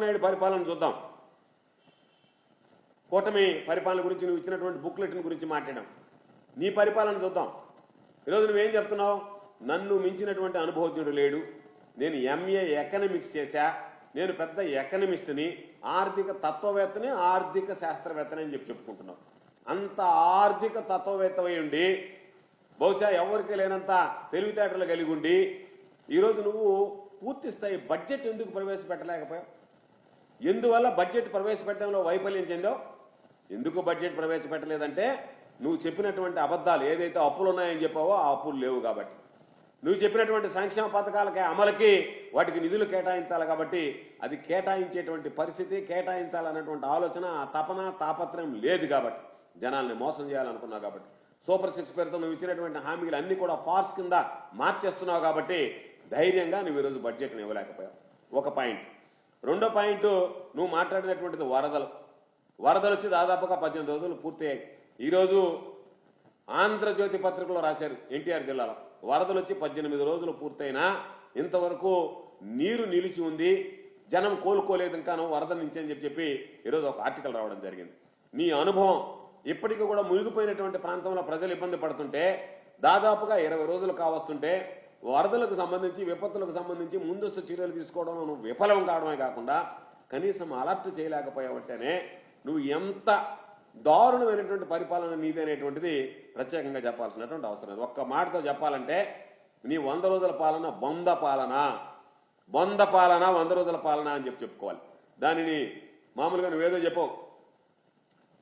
నాయుడు పరిపాలన చూద్దాం. కూటమి పరిపాలన గురించి నువ్వు ఇచ్చినటువంటి బుక్లెట్ని గురించి మాట్లాడాం. నీ పరిపాలన చూద్దాం. ఈరోజు నువ్వేం చెప్తున్నావు? నన్ను మించినటువంటి అనుభవజ్ఞుడు లేడు. నేను ఎంఏ ఎకనమిక్స్ చేశా. నేను పెద్ద ఎకనమిస్ట్ని ఆర్థిక తత్వవేత్తని ఆర్థిక శాస్త్రవేత్తని అని చెప్పి చెప్పుకుంటున్నావు అంత ఆర్థిక తత్వవేత్త ఉండి బహుశా ఎవరికి లేనంత తెలివితేటలు కలిగి ఉండి ఈరోజు నువ్వు పూర్తి స్థాయి బడ్జెట్ ఎందుకు ప్రవేశపెట్టలేకపోయావు? ఎందువల్ల బడ్జెట్ ప్రవేశపెట్టడంలో వైఫల్యం చెందావు? ఎందుకు బడ్జెట్ ప్రవేశపెట్టలేదంటే నువ్వు చెప్పినటువంటి అబద్ధాలు ఏదైతే అప్పులు ఉన్నాయని చెప్పావో ఆ అప్పులు లేవు కాబట్టి. నువ్వు చెప్పినటువంటి సంక్షేమ పథకాలకి అమలుకి వాటికి నిధులు కేటాయించాలి కాబట్టి అది కేటాయించేటువంటి పరిస్థితి కేటాయించాలన్నటువంటి ఆలోచన ఆ తపన తాపత్రయం లేదు కాబట్టి. జనాల్ని మోసం చేయాలనుకున్నావు కాబట్టి. సూపర్ సిక్స్ పేరుతో నువ్వు ఇచ్చినటువంటి హామీలు అన్ని కూడా ఫార్స్ కింద మార్చేస్తున్నావు కాబట్టి ధైర్యంగా నువ్వు ఈరోజు బడ్జెట్ని ఇవ్వలేకపోయావు. ఒక పాయింట్. రెండో పాయింట్ నువ్వు మాట్లాడినటువంటిది వరదలు. వరదలు వచ్చి దాదాపుగా పద్దెనిమిది రోజులు పూర్తయ్యాయి. ఈరోజు ఆంధ్రజ్యోతి పత్రికలో రాశారు ఎన్టీఆర్ జిల్లాలో. వరదలు వచ్చి పద్దెనిమిది రోజులు పూర్తయినా ఇంతవరకు నీరు నిలిచి ఉంది జనం కోలుకోలేదు ఇంకాను వరద నుంచి అని చెప్పి చెప్పి ఈరోజు ఒక ఆర్టికల్ రావడం జరిగింది. నీ అనుభవం ఇప్పటికీ కూడా మునిగిపోయినటువంటి ప్రాంతంలో ప్రజలు ఇబ్బంది పడుతుంటే దాదాపుగా ఇరవై రోజులు కావస్తుంటే వరదలకు సంబంధించి విపత్తులకు సంబంధించి ముందస్తు చర్యలు తీసుకోవడంలో నువ్వు విఫలం కావడమే కాకుండా కనీసం అలర్ట్ చేయలేకపోయావంటేనే నువ్వు ఎంత దారుణమైనటువంటి పరిపాలన నీది అనేటువంటిది ప్రత్యేకంగా చెప్పాల్సినటువంటి అవసరం లేదు. ఒక్క మాటతో చెప్పాలంటే నీ వంద రోజుల పాలన బొంద పాలన. బొంద పాలన వంద రోజుల పాలన అని చెప్పి చెప్పుకోవాలి. దానిని మామూలుగా నువ్వేదో చెప్పవు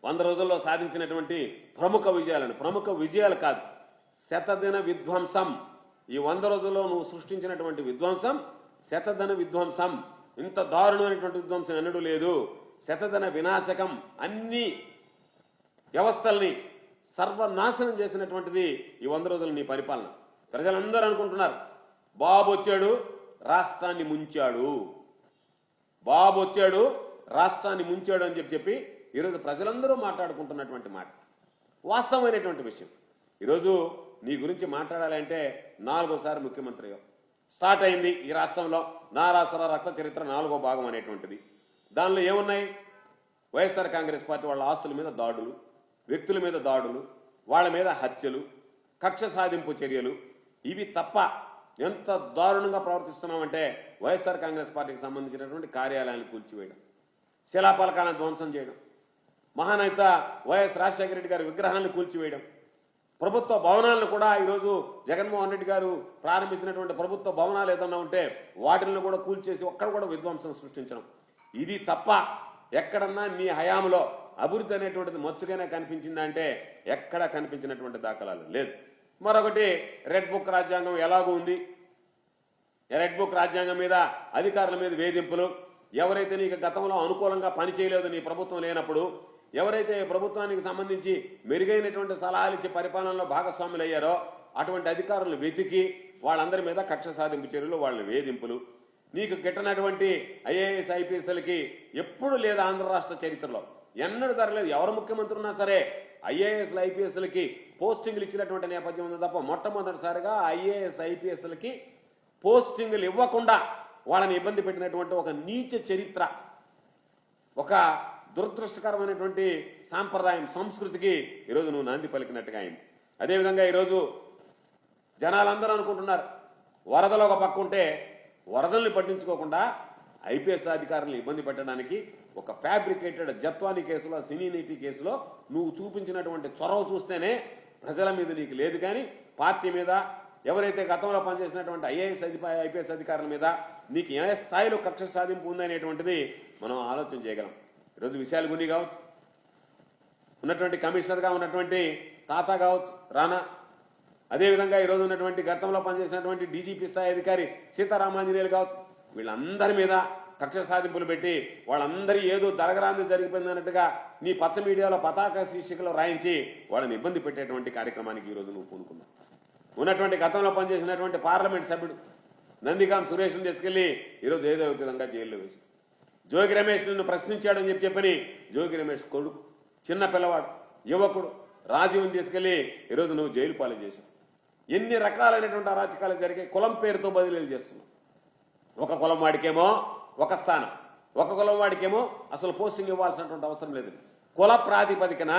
వంద రోజుల్లో సాధించినటువంటి ప్రముఖ విజయాలను. ప్రముఖ విజయాలు కాదు. శతదిన విధ్వంసం. ఈ వంద రోజుల్లో నువ్వు సృష్టించినటువంటి విధ్వంసం శతధన విధ్వంసం. ఇంత దారుణమైనటువంటి విధ్వంసం ఎన్నడూ లేదు. శతధన వినాశకం అన్ని వ్యవస్థల్ని సర్వనాశనం చేసినటువంటిది ఈ వంద రోజులు నీ పరిపాలన. ప్రజలందరూ అనుకుంటున్నారు బాబు వచ్చాడు రాష్ట్రాన్ని ముంచాడు. బాబు వచ్చాడు రాష్ట్రాన్ని ముంచాడు అని చెప్పి చెప్పి ఈరోజు ప్రజలందరూ మాట్లాడుకుంటున్నటువంటి మాట. వాస్తవమైనటువంటి విషయం. ఈరోజు నీ గురించి మాట్లాడాలంటే నాలుగోసారి ముఖ్యమంత్రి స్టార్ట్ అయింది ఈ రాష్ట్రంలో నారాసుర రక్త చరిత్ర నాలుగో భాగం అనేటువంటిది. దానిలో ఏమున్నాయి? వైఎస్ఆర్ కాంగ్రెస్ పార్టీ వాళ్ళ ఆస్తుల మీద దాడులు వ్యక్తుల మీద దాడులు వాళ్ళ మీద హత్యలు కక్ష సాధింపు చర్యలు. ఇవి తప్ప ఎంత దారుణంగా ప్రవర్తిస్తున్నామంటే వైఎస్ఆర్ కాంగ్రెస్ పార్టీకి సంబంధించినటువంటి కార్యాలయాన్ని కూల్చివేయడం శిలాపలకాలను ధ్వంసం చేయడం మహానేత వైఎస్ రాజశేఖర రెడ్డి గారి విగ్రహాన్ని కూల్చివేయడం ప్రభుత్వ భవనాలను కూడా ఈరోజు జగన్మోహన్ రెడ్డి గారు ప్రారంభించినటువంటి ప్రభుత్వ భవనాలు ఏదన్నా ఉంటే వాటిని కూడా కూల్చేసి ఒక్కడ కూడా విధ్వంసం సృష్టించడం. ఇది తప్ప ఎక్కడన్నా నీ హయాంలో అభివృద్ధి అనేటువంటిది మచ్చుగానే కనిపించిందంటే ఎక్కడ ఎక్కడా కనిపించినటువంటి దాఖలాలు లేదు. మరొకటి రెడ్ బుక్ రాజ్యాంగం ఎలాగూ ఉంది? రెడ్ బుక్ రాజ్యాంగం మీద అధికారుల మీద వేధింపులు. ఎవరైతే నీకు గతంలో అనుకూలంగా పనిచేయలేదు నీ ప్రభుత్వం లేనప్పుడు ఎవరైతే ప్రభుత్వానికి సంబంధించి మెరుగైనటువంటి సలహాలు ఇచ్చి పరిపాలనలో భాగస్వాములు అయ్యారో అటువంటి అధికారులను వెతికి వాళ్ళందరి మీద కక్ష సాధింపు చర్యలు వాళ్ళ వేధింపులు. నీకు గిట్టనటువంటి ఐఏఎస్ ఐపీఎస్లకి ఎప్పుడు లేదు ఆంధ్ర రాష్ట్ర చరిత్రలో ఎన్నడూ జరగలేదు. ఎవరు ముఖ్యమంత్రి ఉన్నా సరే ఐఏఎస్లు ఐపీఎస్లకి పోస్టింగ్లు ఇచ్చినటువంటి నేపథ్యం ఉంది తప్ప మొట్టమొదటిసారిగా ఐఏఎస్ ఐపీఎస్లకి పోస్టింగ్లు ఇవ్వకుండా వాళ్ళని ఇబ్బంది పెట్టినటువంటి ఒక నీచ చరిత్ర ఒక దురదృష్టకరమైనటువంటి సాంప్రదాయం సంస్కృతికి ఈరోజు నువ్వు నాంది పలికినట్టుగా అయింది. అదేవిధంగా ఈరోజు జనాలందరూ అనుకుంటున్నారు వరదలు ఒక పక్క ఉంటే వరదల్ని పట్టించుకోకుండా ఐపీఎస్ అధికారులను ఇబ్బంది పెట్టడానికి ఒక ఫ్యాబ్రికేటెడ్ జత్వాని కేసులో సినీ నీతి కేసులో నువ్వు చూపించినటువంటి చొరవ చూస్తేనే ప్రజల మీద నీకు లేదు కానీ పార్టీ మీద ఎవరైతే గతంలో పనిచేసినటువంటి ఐఏఎస్ అధిప ఐపీఎస్ అధికారుల మీద నీకు ఏ స్థాయిలో కక్ష సాధింపు ఉందనేటువంటిది మనం ఆలోచన చేయగలం. ఈరోజు విశాల్ గుని కావచ్చు ఉన్నటువంటి కమిషనర్గా ఉన్నటువంటి తాత కావచ్చు రానా. అదేవిధంగా ఈరోజు ఉన్నటువంటి గతంలో పనిచేసినటువంటి డీజీపీ స్థాయి అధికారి సీతారామాంజనేయులు కావచ్చు వీళ్ళందరి మీద కక్ష సాధింపులు పెట్టి వాళ్ళందరి ఏదో దరగరాంది జరిగిపోయింది అన్నట్టుగా నీ పచ్చ మీడియాలో పతాక శీర్షికలో రాయించి వాళ్ళని ఇబ్బంది పెట్టేటువంటి కార్యక్రమానికి ఈరోజు నువ్వు పూనుకున్నావు. ఉన్నటువంటి గతంలో పనిచేసినటువంటి పార్లమెంట్ సభ్యుడు నందిగాం సురేష్ను తీసుకెళ్ళి ఈరోజు ఏదో ఒక విధంగా జైల్లో వేసి జోగి రమేష్ నిన్ను ప్రశ్నించాడని చెప్పి చెప్పని జోగి రమేష్ కొడుకు చిన్న పిల్లవాడు యువకుడు రాజీవ్ని తీసుకెళ్ళి ఈరోజు నువ్వు జైలు పాలు చేశావు. ఎన్ని రకాలైనటువంటి అరాచకాలు జరిగాయి కులం పేరుతో బదిలీలు చేస్తున్నావు. ఒక కులం వాడికేమో ఒక స్థానం ఒక కులం వాడికేమో అసలు పోస్టింగ్ ఇవ్వాల్సినటువంటి అవసరం లేదు. కుల ప్రాతిపదికన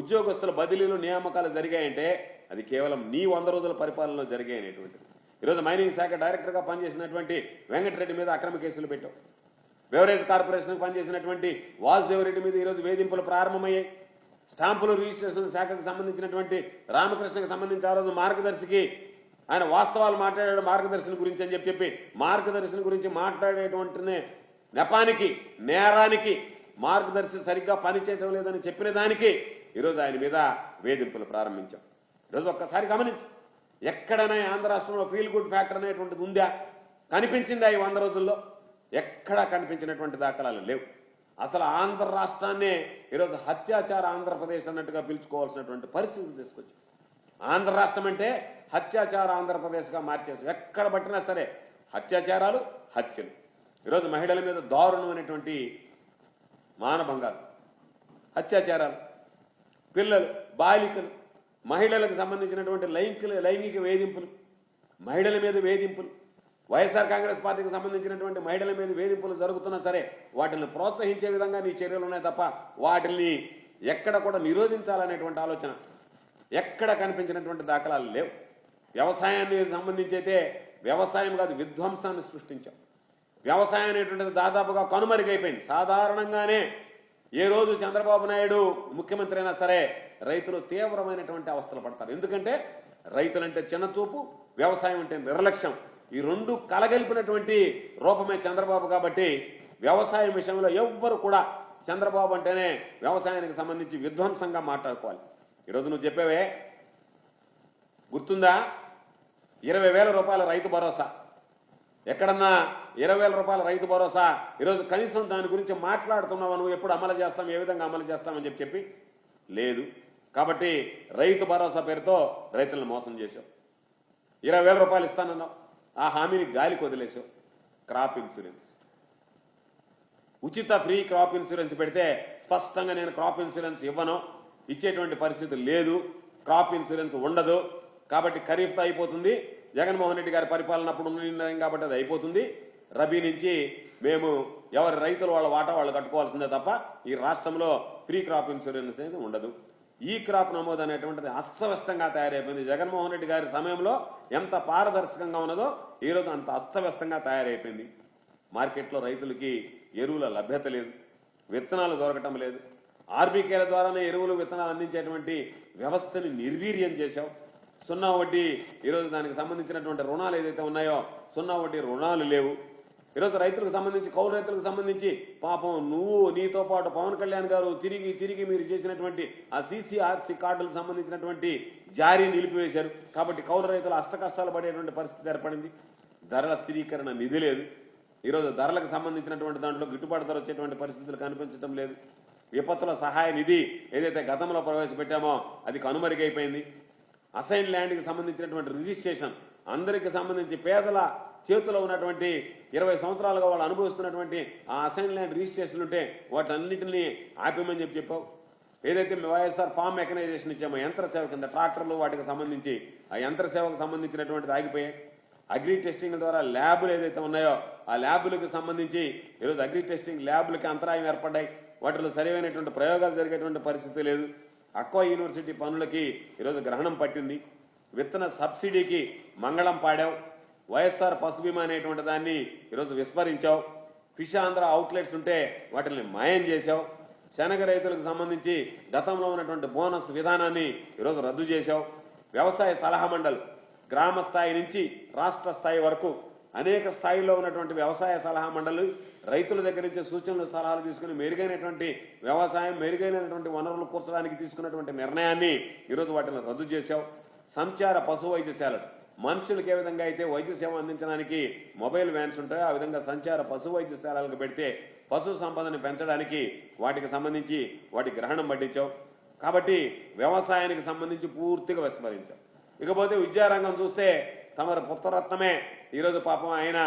ఉద్యోగస్తుల బదిలీలు నియామకాలు జరిగాయంటే అది కేవలం నీ వంద రోజుల పరిపాలనలో జరిగాయనేటువంటిది ఈరోజు మైనింగ్ శాఖ డైరెక్టర్గా పనిచేసినటువంటి వెంకటరెడ్డి మీద అక్రమ కేసులు పెట్టావు. బెవరేజ్ కార్పొరేషన్కి పనిచేసినటువంటి వాసుదేవరెడ్డి మీద ఈరోజు వేధింపులు ప్రారంభమయ్యాయి. స్టాంపులు రిజిస్ట్రేషన్ శాఖకు సంబంధించినటువంటి రామకృష్ణకి సంబంధించి ఆ రోజు మార్గదర్శికి ఆయన వాస్తవాలు మాట్లాడాడు మార్గదర్శిని గురించి అని చెప్పి చెప్పి మార్గదర్శిని గురించి మాట్లాడేటువంటి నెపానికి నేరానికి మార్గదర్శి సరిగ్గా పనిచేయటం లేదని చెప్పిన దానికి ఈరోజు ఆయన మీద వేధింపులు ప్రారంభించాం. ఈరోజు ఒక్కసారి గమనించు ఎక్కడైనా ఆంధ్ర రాష్ట్రంలో ఫీల్ గుడ్ ఫ్యాక్టర్ అనేటువంటిది ఉందా? కనిపించిందా ఈ వంద రోజుల్లో? ఎక్కడా కనిపించినటువంటి దాఖలాలు లేవు. అసలు ఆంధ్ర రాష్ట్రాన్నే ఈరోజు హత్యాచార ఆంధ్రప్రదేశ్ అన్నట్టుగా పిలుచుకోవాల్సినటువంటి పరిస్థితి తీసుకొచ్చి ఆంధ్ర రాష్ట్రం అంటే హత్యాచార ఆంధ్రప్రదేశ్గా మార్చేసి ఎక్కడ పట్టినా సరే హత్యాచారాలు హత్యలు. ఈరోజు మహిళల మీద దారుణమైనటువంటి మానభంగాలు హత్యాచారాలు. పిల్లలు బాలికలు మహిళలకు సంబంధించినటువంటి లైంగిక లైంగిక వేధింపులు మహిళల మీద వేధింపులు వైఎస్ఆర్ కాంగ్రెస్ పార్టీకి సంబంధించినటువంటి మహిళల మీద వేధింపులు జరుగుతున్నా సరే వాటిని ప్రోత్సహించే విధంగా నీ చర్యలు ఉన్నాయి తప్ప వాటిని ఎక్కడ కూడా నిరోధించాలనేటువంటి ఆలోచన ఎక్కడ కనిపించినటువంటి దాఖలాలు లేవు. వ్యవసాయాన్ని సంబంధించి అయితే వ్యవసాయం కాదు విధ్వంసాన్ని సృష్టించాం. వ్యవసాయం అనేటువంటిది దాదాపుగా కనుమరుగైపోయింది. సాధారణంగానే ఏ రోజు చంద్రబాబు నాయుడు ముఖ్యమంత్రి అయినా సరే రైతులు తీవ్రమైనటువంటి అవస్థలు పడతారు. ఎందుకంటే రైతులంటే చిన్నచూపు వ్యవసాయం అంటే నిర్లక్ష్యం. ఈ రెండు కలగలిపినటువంటి రూపమే చంద్రబాబు కాబట్టి వ్యవసాయం విషయంలో ఎవ్వరు కూడా చంద్రబాబు అంటేనే వ్యవసాయానికి సంబంధించి విధ్వంసంగా మాట్లాడుకోవాలి. ఈరోజు నువ్వు చెప్పేవే గుర్తుందా? ఇరవై వేల రూపాయల రైతు భరోసా. ఎక్కడన్నా ఇరవై వేల రూపాయల రైతు భరోసా? ఈరోజు కనీసం దాని గురించి మాట్లాడుతున్నావు నువ్వు? ఎప్పుడు అమలు చేస్తాం? ఏ విధంగా అమలు చేస్తామని చెప్పి చెప్పి? లేదు. కాబట్టి రైతు భరోసా పేరుతో రైతులను మోసం చేశావు. ఇరవై వేల రూపాయలు ఇస్తానన్నావు. ఆ హామీని గాలికి వదిలేసావు క్రాప్ ఇన్సూరెన్స్ ఉచిత ఫ్రీ క్రాప్ ఇన్సూరెన్స్ పెడితే స్పష్టంగా నేను క్రాప్ ఇన్సూరెన్స్ ఇవ్వను. ఇచ్చేటువంటి పరిస్థితి లేదు. క్రాప్ ఇన్సూరెన్స్ ఉండదు. కాబట్టి ఖరీఫ్తో అయిపోతుంది. జగన్మోహన్ రెడ్డి గారి పరిపాలన అప్పుడు నిర్ణయం కాబట్టి అది అయిపోతుంది. రబీ నుంచి మేము ఎవరి రైతులు వాళ్ళ వాటా వాళ్ళు కట్టుకోవాల్సిందే తప్ప ఈ రాష్ట్రంలో ఫ్రీ క్రాప్ ఇన్సూరెన్స్ అనేది ఉండదు. ఈ క్రాప్ నమోదు అనేటువంటిది అస్తవ్యస్తంగా తయారైపోయింది. జగన్మోహన్ రెడ్డి గారి సమయంలో ఎంత పారదర్శకంగా ఉన్నదో ఈరోజు అంత అస్తవ్యస్తంగా తయారైపోయింది. మార్కెట్లో రైతులకి ఎరువుల లభ్యత లేదు. విత్తనాలు దొరకటం లేదు. ఆర్బీకేల ద్వారానే ఎరువులు విత్తనాలు అందించేటువంటి వ్యవస్థని నిర్వీర్యం చేశావు. సున్నా వడ్డీ ఈరోజు దానికి సంబంధించినటువంటి రుణాలు ఏదైతే ఉన్నాయో సున్నా వడ్డీ రుణాలు లేవు. ఈరోజు రైతులకు సంబంధించి కౌలు రైతులకు సంబంధించి పాపం నువ్వు నీతో పాటు పవన్ కళ్యాణ్ గారు తిరిగి తిరిగి మీరు చేసినటువంటి ఆ సీసీఆర్సీ కార్డులకు సంబంధించినటువంటి జారీ నిలిపివేశారు. కాబట్టి కౌలు రైతులు అష్ట కష్టాలు పడేటువంటి పరిస్థితి ఏర్పడింది. ధరల స్థిరీకరణ నిధి లేదు. ఈరోజు ధరలకు సంబంధించినటువంటి దాంట్లో గిట్టుబాటు ధర వచ్చేటువంటి పరిస్థితులు కనిపించడం లేదు. విపత్తుల సహాయ నిధి ఏదైతే గతంలో ప్రవేశపెట్టామో అది కనుమరుగైపోయింది అసైన్ ల్యాండ్కి సంబంధించినటువంటి రిజిస్ట్రేషన్ అందరికి సంబంధించి పేదల చేతిలో ఉన్నటువంటి ఇరవై సంవత్సరాలుగా వాళ్ళు అనుభవిస్తున్నటువంటి ఆ అసైన్ ల్యాండ్ రిజిస్ట్రేషన్ ఉంటే వాటన్నిటిని ఆపేమని చెప్పి చెప్పావు. ఏదైతే వైఎస్ఆర్ ఫామ్ మెకనైజేషన్ ఇచ్చామో యంత్ర సేవ కింద ట్రాక్టర్లు వాటికి సంబంధించి ఆ యంత్ర సేవకు సంబంధించినటువంటిది ఆగిపోయాయి. అగ్రి టెస్టింగ్ ద్వారా ల్యాబులు ఏదైతే ఉన్నాయో ఆ ల్యాబులకు సంబంధించి ఈరోజు అగ్రి టెస్టింగ్ ల్యాబులకి అంతరాయం ఏర్పడ్డాయి. వాటిలో సరైనటువంటి ప్రయోగాలు జరిగేటువంటి పరిస్థితి లేదు. అక్వా యూనివర్సిటీ పనులకి ఈరోజు గ్రహణం పట్టింది. విత్తన సబ్సిడీకి మంగళం పాడావు. వైఎస్ఆర్ పశు బీమా అనేటువంటి దాన్ని ఈరోజు విస్మరించావు. ఫిష్ ఆంధ్ర అవుట్లెట్స్ ఉంటే వాటిని మాయం చేశావు. శనగ రైతులకు సంబంధించి గతంలో ఉన్నటువంటి బోనస్ విధానాన్ని ఈరోజు రద్దు చేశావు. వ్యవసాయ సలహా మండలి గ్రామ స్థాయి నుంచి రాష్ట్ర స్థాయి వరకు అనేక స్థాయిలో ఉన్నటువంటి వ్యవసాయ సలహా మండలి రైతుల దగ్గర నుంచి సూచనలు సలహాలు తీసుకుని మెరుగైనటువంటి వ్యవసాయం మెరుగైనటువంటి వనరులు కూర్చడానికి తీసుకున్నటువంటి నిర్ణయాన్ని ఈరోజు వాటిని రద్దు చేశావు. సంచార పశు వైద్యశాలలు మనుషులకు ఏ విధంగా అయితే వైద్య సేవ అందించడానికి మొబైల్ వ్యాన్స్ ఉంటాయో ఆ విధంగా సంచార పశు వైద్యశాలలకు పెడితే పశు సంపదని పెంచడానికి వాటికి సంబంధించి వాటి గ్రహణం పట్టించాం కాబట్టి వ్యవసాయానికి సంబంధించి పూర్తిగా విస్మరించాం ఇకపోతే విద్యారంగం చూస్తే తమరు పుత్రరత్నమే ఈరోజు పాపం ఆయన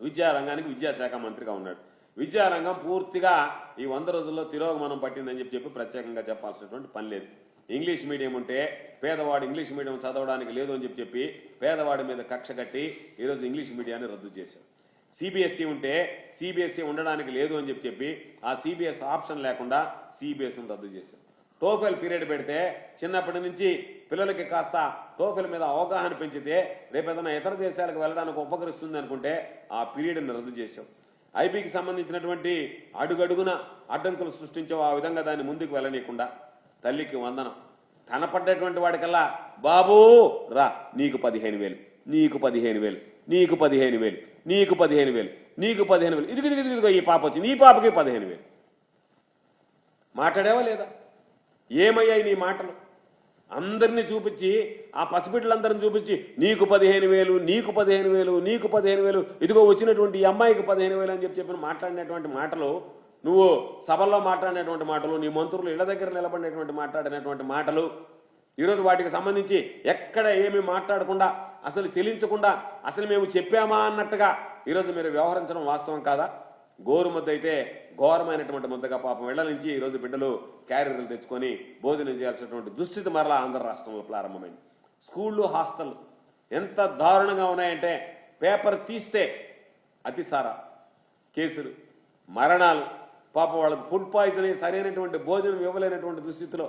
విద్యారంగానికి విద్యాశాఖ మంత్రిగా ఉన్నాడు. విద్యారంగం పూర్తిగా ఈ వంద రోజుల్లో తిరోగమనం పట్టిందని చెప్పి చెప్పి ప్రత్యేకంగా చెప్పాల్సినటువంటి పని లేదు. ఇంగ్లీష్ మీడియం ఉంటే పేదవాడు ఇంగ్లీష్ మీడియం చదవడానికి లేదు అని చెప్పి చెప్పి పేదవాడి మీద కక్ష కట్టి ఈరోజు ఇంగ్లీష్ మీడియాన్ని రద్దు చేశారు. సిబిఎస్ఈ ఉంటే సిబిఎస్ఈ ఉండడానికి లేదు అని చెప్పి చెప్పి ఆ సిబిఎస్ ఆప్షన్ లేకుండా సిబిఎస్ఈని రద్దు చేశాం టోఫెల్ పీరియడ్ పెడితే చిన్నప్పటి నుంచి పిల్లలకి కాస్త టోఫెల్ మీద అవగాహన పెంచితే రేపు ఏదైనా ఇతర దేశాలకు వెళ్ళడానికి ఉపకరిస్తుంది అనుకుంటే ఆ పీరియడ్ని రద్దు చేశాం. ఐపీకి సంబంధించినటువంటి అడుగడుగున అడ్డంకులు సృష్టించావు ఆ విధంగా దాన్ని ముందుకు వెళ్ళనీయకుండా తల్లికి వందనం. కనపడ్డటువంటి వాడికల్లా బాబూ రా నీకు పదిహేను వేలు నీకు పదిహేను వేలు నీకు పదిహేను వేలు నీకు పదిహేను వేలు నీకు పదిహేను వేలు ఇదిగు ఇదిగు ఇదిగో ఈ పాప వచ్చింది ఈ పాపకి పదిహేను వేలు. మాట్లాడేవా లేదా? ఏమయ్యాయి నీ మాటలు? అందరినీ చూపించి ఆ పసిబిడ్డలందరిని చూపించి నీకు పదిహేను వేలు నీకు పదిహేను వేలు నీకు పదిహేను వేలు ఇదిగో వచ్చినటువంటి ఈ అమ్మాయికి పదిహేను వేలు అని చెప్పి చెప్పిన మాట్లాడినటువంటి మాటలు నువ్వు సభల్లో మాట్లాడినటువంటి మాటలు నీ మంత్రులు ఇళ్ళ దగ్గర నిలబడినటువంటి మాట్లాడినటువంటి మాటలు ఈరోజు వాటికి సంబంధించి ఎక్కడ ఏమి మాట్లాడకుండా అసలు చెల్లించకుండా అసలు మేము చెప్పామా అన్నట్టుగా ఈరోజు మీరు వ్యవహరించడం వాస్తవం కాదా? గోరు ముద్ద అయితే ఘోరమైనటువంటి ముద్దగా పాపం ఇళ్ళ నుంచి ఈరోజు బిడ్డలు క్యారియర్లు తెచ్చుకొని భోజనం చేయాల్సినటువంటి దుస్థితి మరలా ఆంధ్ర రాష్ట్రంలో ప్రారంభమైంది. స్కూళ్ళు హాస్టల్ ఎంత దారుణంగా ఉన్నాయంటే పేపర్ తీస్తే అతిసార కేసులు మరణాలు పాపం వాళ్ళకి ఫుడ్ పాయిజన్ అయ్యి సరైనటువంటి భోజనం ఇవ్వలేనటువంటి దుస్థితిలో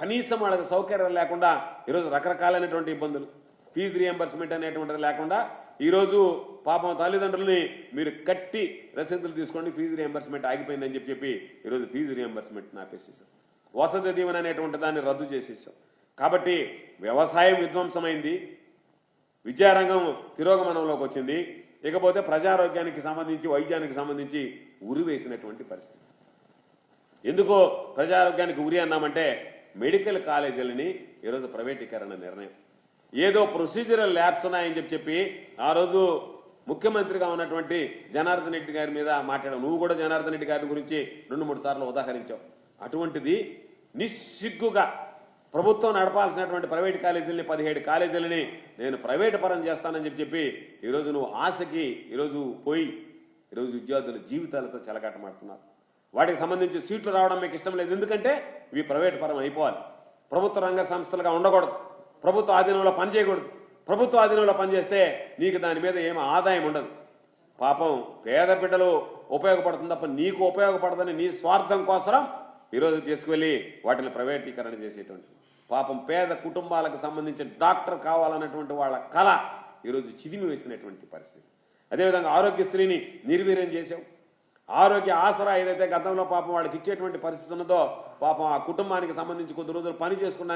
కనీసం వాళ్ళకి సౌకర్యం లేకుండా ఈరోజు రకరకాలైనటువంటి ఇబ్బందులు. ఫీజు రియంబర్స్మెంట్ అనేటువంటిది లేకుండా ఈరోజు పాపం తల్లిదండ్రులని మీరు కట్టి రసీదులు తీసుకోండి ఫీజు రియంబర్స్మెంట్ ఆగిపోయిందని చెప్పి చెప్పి ఈరోజు ఫీజు రియంబర్స్మెంట్ ఆపేసేసాం వసతి దీవెన అనేటువంటి దాన్ని రద్దు చేసేసాం కాబట్టి వ్యవసాయం విధ్వంసమైంది విద్యారంగం తిరోగమనంలోకి వచ్చింది. ఇకపోతే ప్రజారోగ్యానికి సంబంధించి వైద్యానికి సంబంధించి ఉరి వేసినటువంటి పరిస్థితి. ఎందుకో ప్రజారోగ్యానికి ఉరి అన్నామంటే మెడికల్ కాలేజీలని ఈరోజు ప్రైవేటీకరణ నిర్ణయం. ఏదో ప్రొసీజరల్ ల్యాబ్స్ ఉన్నాయని చెప్పి చెప్పి ఆ రోజు ముఖ్యమంత్రిగా ఉన్నటువంటి జనార్దన్ రెడ్డి గారి మీద మాట్లాడావు నువ్వు కూడా జనార్దన్ రెడ్డి గారి గురించి రెండు మూడు సార్లు ఉదాహరించావు. అటువంటిది నిస్సిగ్గుగా ప్రభుత్వం నడపాల్సినటువంటి ప్రైవేట్ కాలేజీలని పదిహేడు కాలేజీలని నేను ప్రైవేట్ పరం చేస్తానని చెప్పి చెప్పి ఈరోజు నువ్వు ఆశకి ఈరోజు పోయి ఈరోజు విద్యార్థుల జీవితాలతో చెలగాటమాడుతున్నారు వాటికి సంబంధించి సీట్లు రావడం మీకు ఇష్టం లేదు. ఎందుకంటే ఇవి ప్రైవేట్ పరం అయిపోవాలి. ప్రభుత్వ రంగ సంస్థలుగా ఉండకూడదు. ప్రభుత్వ ఆధీనంలో పనిచేయకూడదు ప్రభుత్వ ఆధీనంలో పనిచేస్తే నీకు దాని మీద ఏమి ఆదాయం ఉండదు. పాపం పేద బిడ్డలు ఉపయోగపడుతుంది తప్ప నీకు ఉపయోగపడదని నీ స్వార్థం కోసం ఈరోజు తీసుకువెళ్ళి వాటిని ప్రైవేటీకరణ చేసేటువంటి పాపం పేద కుటుంబాలకు సంబంధించిన డాక్టర్ కావాలన్నటువంటి వాళ్ళ కళ ఈరోజు చిదిమి వేసినటువంటి పరిస్థితి. అదేవిధంగా ఆరోగ్యశ్రీని నిర్వీర్యం చేశాం ఆరోగ్య ఆసరా ఏదైతే గతంలో పాపం వాళ్ళకి ఇచ్చేటువంటి పరిస్థితి ఉన్నదో పాపం ఆ కుటుంబానికి సంబంధించి కొద్ది రోజులు పని చేసుకున్న